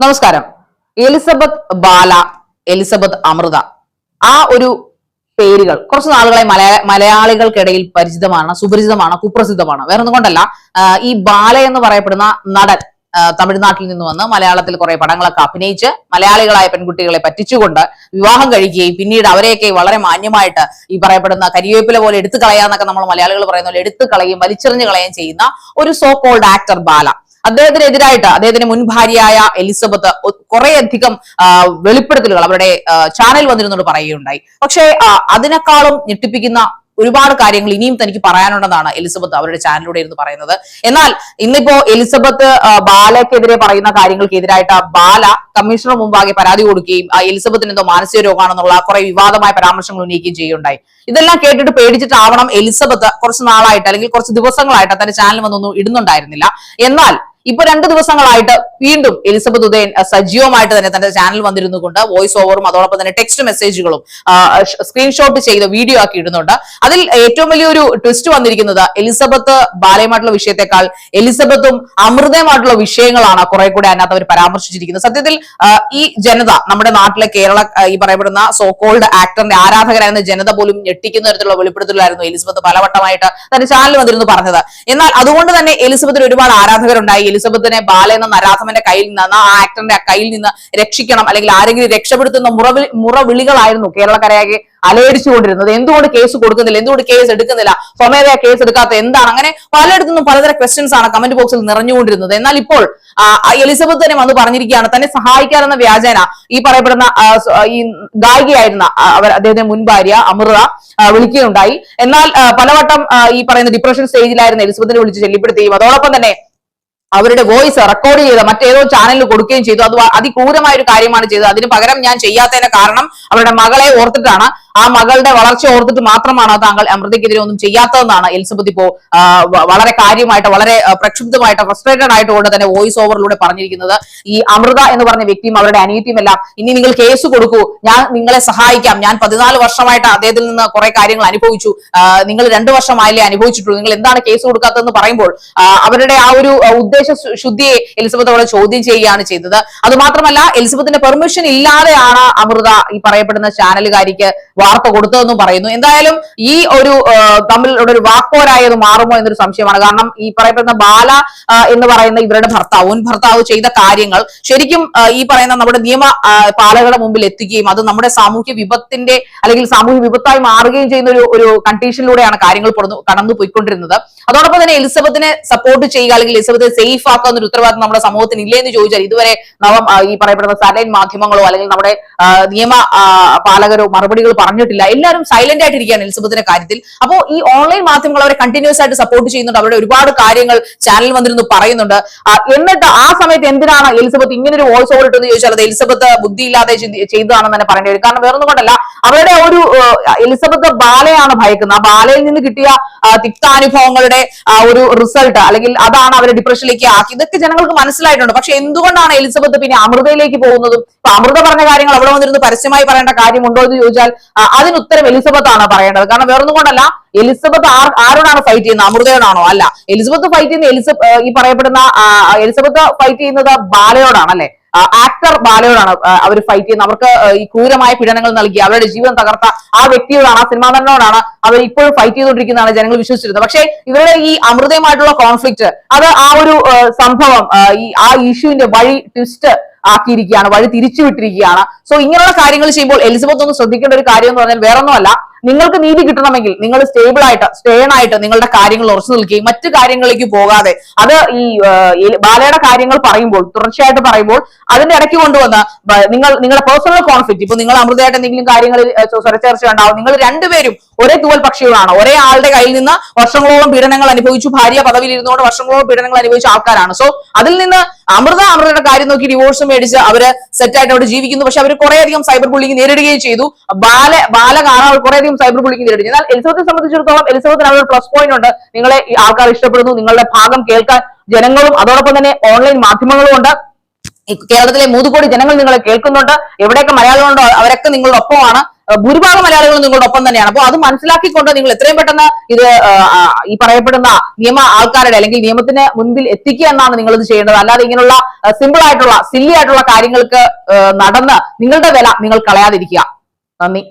നമസ്കാരം. Elizabeth Bala Elizabeth Amritha. ആ ഒരു പേരുകൾ കുറച്ച് നാളുകളായി മലയാള മലയാളികൾക്കിടയിൽ പരിചിതമാണ് സുപരിചിതമാണ് കുപ്രസിദ്ധമാണ്. വേറെ ഒന്നും കൊണ്ടല്ല ഈ ബാല എന്ന് പറയപ്പെടുന്ന നടൻ തമിഴ്നാട്ടിൽ നിന്ന് വന്ന് മലയാളത്തിൽ കുറെ പടങ്ങളൊക്കെ അഭിനയിച്ച് മലയാളികളായ പെൺകുട്ടികളെ പറ്റിച്ചുകൊണ്ട് വിവാഹം കഴിക്കുകയും പിന്നീട് അവരെയൊക്കെ വളരെ മാന്യമായിട്ട് ഈ പറയപ്പെടുന്ന കരിവേപ്പില പോലെ എടുത്തു കളയാന്നൊക്കെ നമ്മൾ മലയാളികൾ പറയുന്ന പോലെ എടുത്തു കളയും വലിച്ചെറിഞ്ഞു കളയുകയും ചെയ്യുന്ന ഒരു സോ കോൾഡ് ആക്ടർ ബാല. അദ്ദേഹത്തിനെതിരായിട്ട് അദ്ദേഹത്തിന്റെ മുൻ ഭാര്യയായ എലിസബത്ത് കുറേയധികം വെളിപ്പെടുത്തലുകൾ അവരുടെ ചാനൽ വന്നിരുന്നോട് പറയുകയുണ്ടായി. പക്ഷേ അതിനേക്കാളും ഞെട്ടിപ്പിക്കുന്ന ഒരുപാട് കാര്യങ്ങൾ ഇനിയും തനിക്ക് പറയാനുണ്ടെന്നാണ് എലിസബത്ത് അവരുടെ ചാനലിലൂടെ ഇരുന്ന് പറയുന്നത്. എന്നാൽ ഇന്നിപ്പോ എലിസബത്ത് ബാലയ്ക്കെതിരെ പറയുന്ന കാര്യങ്ങൾക്കെതിരായിട്ട് ബാല കമ്മീഷണർ മുമ്പാകെ പരാതി കൊടുക്കുകയും എലിസബത്തിന് എന്തോ മാനസിക രോഗമാണെന്നുള്ള കുറെ വിവാദമായ പരാമർശങ്ങൾ ഉന്നയിക്കുകയും ചെയ്യുകയുണ്ടായി. ഇതെല്ലാം കേട്ടിട്ട് പേടിച്ചിട്ടാവണം എലിസബത്ത് കുറച്ച് നാളായിട്ട് അല്ലെങ്കിൽ കുറച്ച് ദിവസങ്ങളായിട്ട് തന്റെ ചാനൽ വന്നൊന്നും ഇടുന്നുണ്ടായിരുന്നില്ല. എന്നാൽ ഇപ്പൊ രണ്ട് ദിവസങ്ങളായിട്ട് വീണ്ടും എലിസബത്ത് ഉദയൻ സജീവമായിട്ട് തന്നെ തന്റെ ചാനൽ വന്നിരുന്നു കൊണ്ട് വോയിസ് ഓവറും അതോടൊപ്പം തന്നെ ടെക്സ്റ്റ് മെസ്സേജുകളും സ്ക്രീൻഷോട്ട് ചെയ്ത് വീഡിയോ ആക്കി ഇടുന്നുണ്ട്. അതിൽ ഏറ്റവും വലിയൊരു ട്വിസ്റ്റ് വന്നിരിക്കുന്നത് എലിസബത്ത് ബാലയുമായിട്ടുള്ള വിഷയത്തെക്കാൾ എലിസബത്തും അമൃതയുമായിട്ടുള്ള വിഷയങ്ങളാണ് കുറെ കൂടെ അതിനകത്ത് അവർ പരാമർശിച്ചിരിക്കുന്നത്. സത്യത്തിൽ ഈ ജനത നമ്മുടെ നാട്ടിലെ കേരള ഈ പറയപ്പെടുന്ന സോ കോൾഡ് ആക്ടറിന്റെ ആരാധകരായിരുന്ന ജനത പോലും ഞെട്ടിക്കുന്ന തരത്തിലുള്ള വെളിപ്പെടുത്തലായിരുന്നു എലിസബത്ത് പലവട്ടമായിട്ട് തന്റെ ചാനൽ വന്നിരുന്നു പറഞ്ഞത്. എന്നാൽ അതുകൊണ്ട് തന്നെ എലിസബത്തിന് ഒരുപാട് ആരാധകരുണ്ടായി. എലിസബത്തിനെ ബാല എന്ന നരാധമന്റെ കയ്യിൽ നിന്ന് ആ ആക്ടറിന്റെ കയ്യിൽ നിന്ന് രക്ഷിക്കണം അല്ലെങ്കിൽ ആരെങ്കിലും രക്ഷപ്പെടുത്തുന്ന മുറവിൽ മുറവിളികളായിരുന്നു കേരളക്കരയാകെ അലയടിച്ചുകൊണ്ടിരുന്നത്. എന്തുകൊണ്ട് കേസ് കൊടുക്കുന്നില്ല? എന്തുകൊണ്ട് കേസ് എടുക്കുന്നില്ല? സ്വമേധയാ കേസ് എടുക്കാത്ത എന്താണ്? അങ്ങനെ പലയിടത്തു നിന്നും പലതരം ക്വസ്റ്റ്യൻസ് ആണ് കമന്റ് ബോക്സിൽ നിറഞ്ഞുകൊണ്ടിരുന്നത്. എന്നാൽ ഇപ്പോൾ എലിസബത്ത് തന്നെ വന്ന് പറഞ്ഞിരിക്കുകയാണ് തന്നെ സഹായിക്കാനെന്ന വ്യാജേന ഈ പറയപ്പെടുന്ന ഈ ഗായികയായിരുന്ന അവർ അദ്ദേഹത്തിന്റെ മുൻ ഭാര്യ അമൃത വിളിക്കുകയുണ്ടായി. എന്നാൽ പലവട്ടം ഈ പറയുന്ന ഡിപ്രഷൻ സ്റ്റേജിലായിരുന്നു എലിസബത്തിനെ വിളിച്ച് ശല്യപ്പെടുത്തുകയും അതോടൊപ്പം തന്നെ അവരുടെ വോയിസ് റെക്കോർഡ് ചെയ്ത് മറ്റേതോ ചാനലിൽ കൊടുക്കുകയും ചെയ്തു. അത് അതിക്രൂരമായ ഒരു കാര്യമാണ് ചെയ്തത്. അതിന് പകരം ഞാൻ ചെയ്യാത്തതിന്റെ കാരണം അവരുടെ മകളെ ഓർത്തിട്ടാണ്. ആ മകളുടെ വളർച്ച ഓർത്തിട്ട് മാത്രമാണ് താങ്കൾ അമൃതയ്ക്കെതിരെ ഒന്നും ചെയ്യാത്തതെന്നാണ് എലിസബത്ത് ഇപ്പോ വളരെ കാര്യമായിട്ട് വളരെ പ്രക്ഷുബ്ധമായിട്ട് ഫ്രസ്ട്രേറ്റഡ് ആയിട്ടുകൊണ്ട് തന്നെ വോയിസ് ഓവറിലൂടെ പറഞ്ഞിരിക്കുന്നത്. ഈ അമൃത എന്ന് പറഞ്ഞ വ്യക്തിയും അവരുടെ അനിയത്തിയും എല്ലാം ഇനി നിങ്ങൾ കേസ് കൊടുക്കൂ. ഞാൻ നിങ്ങളെ സഹായിക്കാം. ഞാൻ പതിനാല് വർഷമായിട്ട് അദ്ദേഹത്തിൽ നിന്ന് കുറെ കാര്യങ്ങൾ അനുഭവിച്ചു. നിങ്ങൾ രണ്ടു വർഷമായില്ലേ അനുഭവിച്ചിട്ടുള്ളൂ. നിങ്ങൾ എന്താണ് കേസ് കൊടുക്കാത്തതെന്ന് പറയുമ്പോൾ അവരുടെ ആ ഒരു ഉദ്ദേശ ശു- ശുദ്ധിയെ എലിസബത്ത് അവളെ ചോദ്യം ചെയ്യുകയാണ് ചെയ്തത്. അതുമാത്രമല്ല എലിസബത്തിന്റെ പെർമിഷൻ ഇല്ലാതെയാണ് അമൃത ഈ പറയപ്പെടുന്ന ചാനലുകാരിക്ക് വാർത്ത കൊടുത്തതെന്നും പറയുന്നു. എന്തായാലും ഈ ഒരു തമ്മിലുള്ള ഒരു വാക്കോരായത് മാറുമോ എന്നൊരു സംശയമാണ്. കാരണം ഈ പറയപ്പെടുന്ന ബാല എന്ന് പറയുന്ന ഇവരുടെ ഭർത്താവ് ഭർത്താവ് ചെയ്ത കാര്യങ്ങൾ ശരിക്കും ഈ പറയുന്ന നമ്മുടെ നിയമ പാലകളുടെ മുമ്പിൽ എത്തിക്കുകയും അത് നമ്മുടെ സാമൂഹ്യ വിപത്തിന്റെ അല്ലെങ്കിൽ സാമൂഹ്യ വിപത്തായി മാറുകയും ചെയ്യുന്ന ഒരു ഒരു കണ്ടീഷനിലൂടെയാണ് കാര്യങ്ങൾ കടന്നു പോയിക്കൊണ്ടിരുന്നത് അതോടൊപ്പം തന്നെ എലിസബത്തിനെ സപ്പോർട്ട് ചെയ്യുക അല്ലെങ്കിൽ എലിസബത്തിനെ സേഫ് ആക്കുന്ന ഒരു ഉത്തരവാദിത്വം നമ്മുടെ സമൂഹത്തിന് ഇല്ലേ എന്ന് ചോദിച്ചാൽ ഇതുവരെ നവം ഈ പറയപ്പെടുന്ന സാറ്റലൈറ്റ് മാധ്യമങ്ങളോ അല്ലെങ്കിൽ നമ്മുടെ നിയമ പാലകരോ മറുപടികൾ പറഞ്ഞിട്ടില്ല. എല്ലാവരും സൈലന്റ് ആയിട്ടിരിക്കുകയാണ് എലിസബത്തിന്റെ കാര്യത്തിൽ. അപ്പോൾ ഈ ഓൺലൈൻ മാധ്യമങ്ങൾ അവരെ കണ്ടിന്യൂസ് ആയിട്ട് സപ്പോർട്ട് ചെയ്യുന്നുണ്ട്. അവരുടെ ഒരുപാട് കാര്യങ്ങൾ ചാനൽ വന്നിരുന്നു പറയുന്നുണ്ട്. എന്നിട്ട് ആ സമയത്ത് എന്തിനാണ് എലിസബത്ത് ഇങ്ങനെ ഒരു വോയിസ് ഓവർ ഇട്ടെന്ന് ചോദിച്ചാൽ അത് എലിസബത്ത് ബുദ്ധിയില്ലാതെ ചെയ്തതാണെന്ന് തന്നെ പറയേണ്ടി വരും. കാരണം വേറൊന്നും കൊണ്ടല്ല. അവരുടെ ഒരു എലിസബത്ത് ബാലയാണ് ഭയക്കുന്നത്. ആ ബാലയിൽ നിന്ന് കിട്ടിയ തിക്താനുഭവങ്ങളുടെ ഒരു റിസൾട്ട് അല്ലെങ്കിൽ അതാണ് അവരെ ഡിപ്രഷനിലേക്ക് ആക്കി ഇതൊക്കെ ജനങ്ങൾക്ക് മനസ്സിലായിട്ടുണ്ട്. പക്ഷെ എന്തുകൊണ്ടാണ് എലിസബത്ത് പിന്നെ അമൃതയിലേക്ക് പോകുന്നതും? ഇപ്പൊ അമൃത പറഞ്ഞ കാര്യങ്ങൾ അവിടെ വന്നിരുന്ന് പരസ്യമായി പറയേണ്ട കാര്യമുണ്ടോ എന്ന് ചോദിച്ചാൽ അതിന് ഉത്തരം എലിസബത്ത് ആണ് പറയേണ്ടത്. കാരണം വേറൊന്നും കൊണ്ടല്ല എലിസബത്ത് ആരോടാണ് ഫൈറ്റ് ചെയ്യുന്നത്? അമൃതയോടാണോ? അല്ല എലിസബത്ത് ഫൈറ്റ് ചെയ്യുന്ന എലിസബ ഈ പറയപ്പെടുന്ന എലിസബത്ത് ഫൈറ്റ് ചെയ്യുന്നത് ബാലയോടാണ് അല്ലെ ആക്ടർ ബാലയോടാണ് അവർ ഫൈറ്റ് ചെയ്യുന്നത്. അവർക്ക് ഈ ക്രൂരമായ പീഡനങ്ങൾ നൽകി അവരുടെ ജീവൻ തകർത്ത ആ വ്യക്തിയോടാണ് ആ സിനിമാ നടനോടാണ് അവർ ഇപ്പോഴും ഫൈറ്റ് ചെയ്തുകൊണ്ടിരിക്കുന്നതാണ് ജനങ്ങൾ വിശ്വസിച്ചിരുന്നത്. പക്ഷെ ഇവരുടെ ഈ അമൃതയുമായിട്ടുള്ള കോൺഫ്ലിക്റ്റ് അത് ആ ഒരു സംഭവം ഈ ആ ഇഷ്യൂവിന്റെ വഴി ട്വിസ്റ്റ് ആക്കിയിരിക്കുകയാണ് വഴി തിരിച്ചുവിട്ടിരിക്കുകയാണ്. സോ ഇങ്ങനെയുള്ള കാര്യങ്ങൾ ചെയ്യുമ്പോൾ എലിസബത്ത് ഒന്ന് ശ്രദ്ധിക്കേണ്ട ഒരു കാര്യം എന്ന് പറഞ്ഞാൽ വേറൊന്നുമല്ല. നിങ്ങൾക്ക് നീതി കിട്ടണമെങ്കിൽ നിങ്ങൾ സ്റ്റേബിൾ ആയിട്ട് സ്റ്റേൺ ആയിട്ട് നിങ്ങളുടെ കാര്യങ്ങൾ ഉറച്ചു നിൽക്കുകയും മറ്റു കാര്യങ്ങളിലേക്ക് പോകാതെ അത് ഈ ബാലയുടെ കാര്യങ്ങൾ പറയുമ്പോൾ തുടർച്ചയായിട്ട് പറയുമ്പോൾ അതിന്റെ ഇടയ്ക്ക് കൊണ്ടുവന്ന നിങ്ങൾ നിങ്ങളുടെ പേഴ്സണൽ കോൺഫ്ലിക്ട് ഇപ്പൊ നിങ്ങൾ അമൃതയായിട്ട് എന്തെങ്കിലും കാര്യങ്ങളിൽ ചർച്ച ഉണ്ടാവും നിങ്ങൾ രണ്ടുപേരും ഒരേ തൂവൽ പക്ഷികളാണ്. ഒരേ ആളുടെ കയ്യിൽ നിന്ന് വർഷങ്ങളോളം പീഡനങ്ങൾ അനുഭവിച്ചു ഭാര്യ പദവിയിൽ ഇരുന്നുകൊണ്ട് വർഷങ്ങളോളം പീഡനങ്ങൾ അനുഭവിച്ച ആൾക്കാരാണ്. സോ അതിൽ നിന്ന് അമൃത അമൃതയുടെ കാര്യം നോക്കി ഡിവോഴ്സ് മേടിച്ച് അവർ സെറ്റായിട്ട് അവിടെ ജീവിക്കുന്നു. പക്ഷെ അവർ കുറേയധികം സൈബർ ബുള്ളിങ് നേരിടുകയും ചെയ്തു. ബാല ബാല കാരണം അവർ കുറേയധികം സൈബർ ബുള്ളിങ് നേരിടും. എന്നാൽ എലിസബത്തെ സംബന്ധിച്ചിടത്തോളം എലിസബത്തിന് അവിടെ പ്ലസ് പോയിന്റ് ഉണ്ട്. നിങ്ങളെ ആൾക്കാർ ഇഷ്ടപ്പെടുന്നു. നിങ്ങളുടെ ഭാഗം കേൾക്കാൻ ജനങ്ങളും അതോടൊപ്പം തന്നെ ഓൺലൈൻ മാധ്യമങ്ങളും ഉണ്ട്. കേരളത്തിലെ മൂന്ന് കോടി ജനങ്ങൾ നിങ്ങളെ കേൾക്കുന്നുണ്ട്. എവിടെയൊക്കെ മലയാളികളുണ്ടോ അവരൊക്കെ നിങ്ങളുടെ ഒപ്പമാണ്. ഭൂരിഭാഗം മലയാളികളും നിങ്ങളുടെ ഒപ്പം തന്നെയാണ്. അപ്പോൾ അത് മനസ്സിലാക്കിക്കൊണ്ട് നിങ്ങൾ എത്രയും പെട്ടെന്ന് ഇത് ഈ പറയപ്പെടുന്ന നിയമ ആൾക്കാരുടെ അല്ലെങ്കിൽ നിയമത്തിന് മുൻപിൽ എത്തിക്കുക എന്നാണ് നിങ്ങൾ ഇത് ചെയ്യേണ്ടത്. അല്ലാതെ ഇങ്ങനെയുള്ള സിമ്പിൾ ആയിട്ടുള്ള സില്ലി ആയിട്ടുള്ള കാര്യങ്ങൾക്ക് നടന്ന് നിങ്ങളുടെ വില നിങ്ങൾ കളയാതിരിക്കുക. നന്ദി.